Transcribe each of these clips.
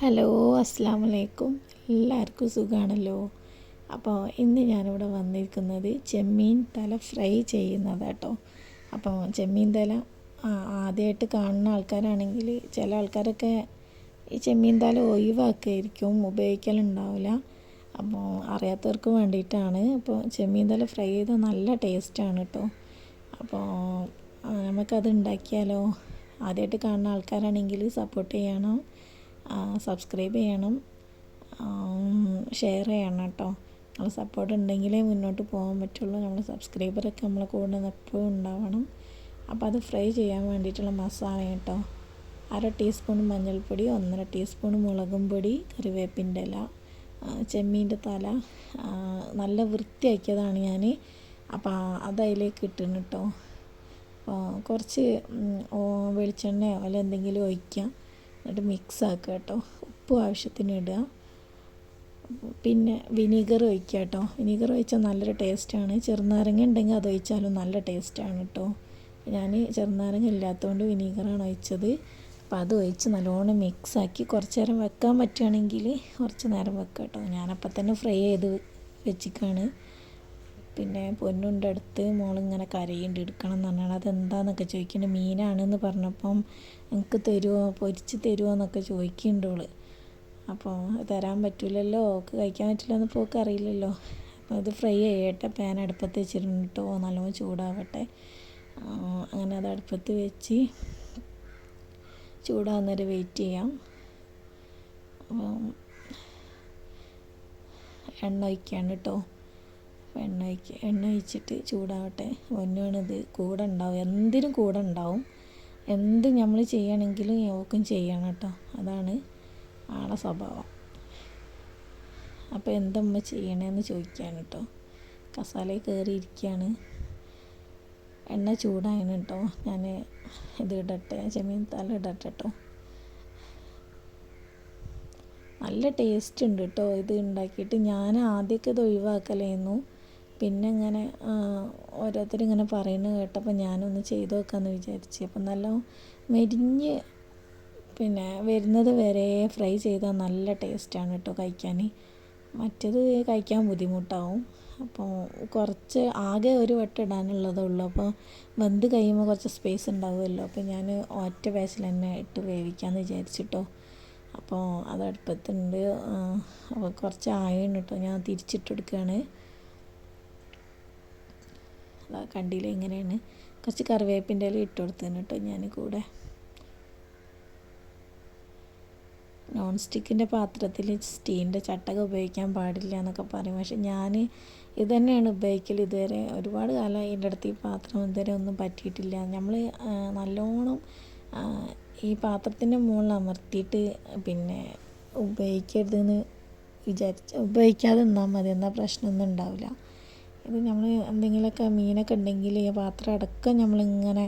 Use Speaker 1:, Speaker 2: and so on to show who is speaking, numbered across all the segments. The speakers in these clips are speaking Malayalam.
Speaker 1: ഹലോ അസ്സാം വലൈക്കും എല്ലാവർക്കും സുഖമാണല്ലോ അപ്പോൾ ഇന്ന് ഞാനിവിടെ വന്നിരിക്കുന്നത് ചെമ്മീൻ തല ഫ്രൈ ചെയ്യുന്നത് കേട്ടോ അപ്പോൾ ചെമ്മീൻ തല ആദ്യമായിട്ട് കാണുന്ന ആൾക്കാരാണെങ്കിൽ ചില ആൾക്കാരൊക്കെ ഈ ചെമ്മീൻ തല ഒഴിവാക്കായിരിക്കും ഉപയോഗിക്കലുണ്ടാവില്ല. അപ്പോൾ അറിയാത്തവർക്ക് വേണ്ടിയിട്ടാണ്. അപ്പോൾ ചെമ്മീൻ തല ഫ്രൈ ചെയ്താൽ നല്ല ടേസ്റ്റാണ് കേട്ടോ അപ്പോൾ നമുക്കത് ഉണ്ടാക്കിയാലോ? ആദ്യമായിട്ട് കാണുന്ന ആൾക്കാരാണെങ്കിൽ സപ്പോർട്ട് ചെയ്യണം. സബ്സ്ക്രൈബ് ചെയ്യണം. ഷെയർ ചെയ്യണം കേട്ടോ. നിങ്ങൾ സപ്പോർട്ട് ഉണ്ടെങ്കിലേ മുന്നോട്ട് പോകാൻ പറ്റുള്ളൂ. നമ്മൾ സബ്സ്ക്രൈബറൊക്കെ നമ്മളെ കൂടെ എപ്പോഴും ഉണ്ടാവണം. അപ്പോൾ അത് ഫ്രൈ ചെയ്യാൻ വേണ്ടിയിട്ടുള്ള മസാല കേട്ടോ. അര ടീസ്പൂൺ മഞ്ഞൾപ്പൊടി ഒന്നര ടീസ്പൂൺ മുളകും പൊടി കറിവേപ്പിന്റെ ഇല ചെമ്മീന്റെ തല നല്ല വൃത്തിയാക്കിയതാണ് ഞാൻ അപ്പോൾ അത് അതിലേക്ക് ഇട്ടിന് കേട്ടോ. കുറച്ച് വെളിച്ചെണ്ണയോ അല്ല എന്തെങ്കിലും ഒഴിക്കാം. എന്നിട്ട് മിക്സ് ആക്കുക കേട്ടോ. ഉപ്പ് ആവശ്യത്തിന് ഇടുക. പിന്നെ വിനീഗർ ഒഴിക്കുക കേട്ടോ. വിനീഗർ ഒഴിച്ചാൽ നല്ലൊരു ടേസ്റ്റാണ്. ചെറുനാരങ്ങ ഉണ്ടെങ്കിൽ അത് ഒഴിച്ചാലും നല്ല ടേസ്റ്റാണ് കേട്ടോ. ഞാൻ ചെറുനാരങ്ങ ഇല്ലാത്തതുകൊണ്ട് വിനീഗറാണ് ഒഴിച്ചത്. അപ്പോൾ അത് ഒഴിച്ച് നല്ലോണം മിക്സാക്കി കുറച്ച് നേരം വെക്കാൻ പറ്റുകയാണെങ്കിൽ കുറച്ച് നേരം വെക്കാം കേട്ടോ. ഞാനപ്പം തന്നെ ഫ്രൈ ചെയ്ത് വെച്ചിക്കാണ് പിന്നെ പൊന്നുണ്ട് അടുത്ത് മോളിങ്ങനെ കരയുണ്ട് എടുക്കണം എന്ന് പറഞ്ഞാൽ അതെന്താന്നൊക്കെ ചോദിക്കുന്നുണ്ട്. മീനാണെന്ന് പറഞ്ഞപ്പം നിങ്ങൾക്ക് തരുമോ പൊരിച്ച് തരുമോ എന്നൊക്കെ ചോദിക്കുന്നുണ്ട് അപ്പോൾ തരാൻ പറ്റില്ലല്ലോ ഓക്ക് കഴിക്കാൻ പറ്റില്ല എന്ന് പോക്ക് അറിയില്ലല്ലോ? അപ്പോൾ ഇത് ഫ്രൈ ചെയ്യട്ടെ. പാൻ അടുപ്പത്ത് വെച്ചിരുന്നിട്ടോ നല്ലോണം ചൂടാവട്ടെ. അങ്ങനെ അത് അടുപ്പത്ത് വെച്ച് ചൂടാവുന്നവരെ വെയിറ്റ് ചെയ്യാം. എണ്ണ ഒഴിക്കാണ് കേട്ടോ എണ്ണ എണ്ണ ഒഴിച്ചിട്ട് ചൂടാവട്ടെ. ഒന്നാണിത് കൂടെ ഉണ്ടാവും എന്തിനും കൂടെ ഉണ്ടാവും എന്ത് നമ്മൾ ചെയ്യണമെങ്കിലും ഓക്കും ചെയ്യണം കേട്ടോ. അതാണ് ആളെ സ്വഭാവം. അപ്പോൾ എന്തമ്മ ചെയ്യണേന്ന് ചോദിക്കുകയാണ് കേട്ടോ കസാലയിൽ കയറിയിരിക്കുകയാണ് എണ്ണ ചൂടായാണ് കേട്ടോ ഞാൻ ഇത് ഇടട്ടെ. ചെമ്മീൻ തല ഇടട്ടെ കേട്ടോ നല്ല ടേസ്റ്റ് ഉണ്ട് കേട്ടോ ഇത് ഉണ്ടാക്കിയിട്ട് ഞാൻ ആദ്യമൊക്കെ ഇത് ഒഴിവാക്കലായിരുന്നു പിന്നെ ഇങ്ങനെ ഓരോരുത്തർ ഇങ്ങനെ പറയുന്നത് കേട്ടപ്പോൾ ഞാനൊന്ന് ചെയ്ത് നോക്കാമെന്ന് വിചാരിച്ചു. അപ്പം നല്ല മെരിഞ്ഞ് പിന്നെ വരുന്നത് വരെ ഫ്രൈ ചെയ്താൽ നല്ല ടേസ്റ്റാണ് കേട്ടോ കഴിക്കാൻ. മറ്റേത് കഴിക്കാൻ ബുദ്ധിമുട്ടാവും. അപ്പോൾ കുറച്ച് ആകെ ഒരു വട്ടം ഇടാനുള്ളതേ ഉള്ളൂ. അപ്പോൾ വെന്ത് കഴിയുമ്പോൾ കുറച്ച് സ്പേസ് ഉണ്ടാവുമല്ലോ. അപ്പോൾ ഞാൻ ഒറ്റ ബാച്ചിൽ തന്നെ ഇട്ട് വേവിക്കാമെന്ന് വിചാരിച്ചിട്ടോ അപ്പോൾ അത് അടുപ്പത്തുണ്ട് അപ്പോൾ കുറച്ച് ആയുണ്ട് കേട്ടോ. ഞാൻ തിരിച്ചിട്ടെടുക്കുകയാണ് കണ്ടില്ല? ഇങ്ങനെയാണ്. കുറച്ച് കറിവേപ്പിന്റെ ഇല ഇട്ട് കൊടുത്തതിന് കേട്ടോ ഞാൻ കൂടെ. നോൺ സ്റ്റിക്കിന്റെ പാത്രത്തിൽ സ്റ്റീലിന്റെ ചട്ടക ഉപയോഗിക്കാൻ പാടില്ല എന്നൊക്കെ പറയും. പക്ഷെ ഞാൻ ഇത് തന്നെയാണ് ഉപയോഗിക്കൽ ഇതുവരെ ഒരുപാട് കാലം എന്റെ അടുത്ത് ഈ പാത്രം ഇതുവരെ ഒന്നും പറ്റിയിട്ടില്ല. നമ്മൾ നല്ലോണം ഈ പാത്രത്തിന്റെ മുകളിൽ അമർത്തിയിട്ട് പിന്നെ ഉപയോഗിക്കരുതെന്ന് വിചാരിച്ച ഉപയോഗിക്കാതെ നിന്നാൽ മതി. എന്നാൽ പ്രശ്നമൊന്നും ഉണ്ടാവില്ല. ഇത് നമ്മൾ എന്തെങ്കിലുമൊക്കെ മീനൊക്കെ ഉണ്ടെങ്കിൽ ഈ പാത്രം അടക്കം നമ്മളിങ്ങനെ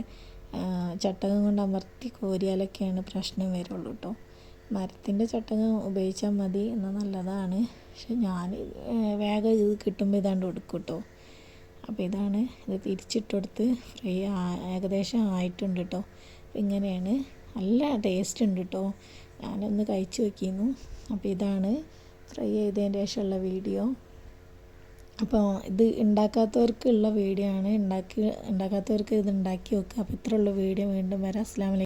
Speaker 1: ചട്ടകം കൊണ്ട് അമർത്തി കോരിയാലൊക്കെയാണ് പ്രശ്നം വരുള്ളൂ കേട്ടോ. മരത്തിന്റെ ചട്ടകം ഉപയോഗിച്ചാൽ മതി എന്നാൽ നല്ലതാണ്. പക്ഷെ ഞാൻ വേഗം ഇത് കിട്ടുമ്പോൾ ഇതാണ്ട് കൊടുക്കും കേട്ടോ. അപ്പോൾ ഇതാണ് ഇത് തിരിച്ചിട്ട് കൊടുത്ത് ഫ്രൈ ഏകദേശം ആയിട്ടുണ്ട് കേട്ടോ. ഇങ്ങനെയാണ്. നല്ല ടേസ്റ്റ് ഉണ്ട് കേട്ടോ. ഞാനൊന്ന് കഴിച്ചു നോക്കിയിരുന്നു. അപ്പോൾ ഇതാണ് ഫ്രൈ ചെയ്തതിന് ശേഷമുള്ള വീഡിയോ. അപ്പോൾ ഇത് ഉണ്ടാക്കാത്തവർക്കുള്ള വീഡിയോ ആണ്. ഉണ്ടാക്കി ഉണ്ടാക്കാത്തവർക്ക് ഇത് ഉണ്ടാക്കി വെക്കുക അപ്പോൾ ഇത്രയുള്ള വീഡിയോ. വീണ്ടും വരാം. അസ്സാം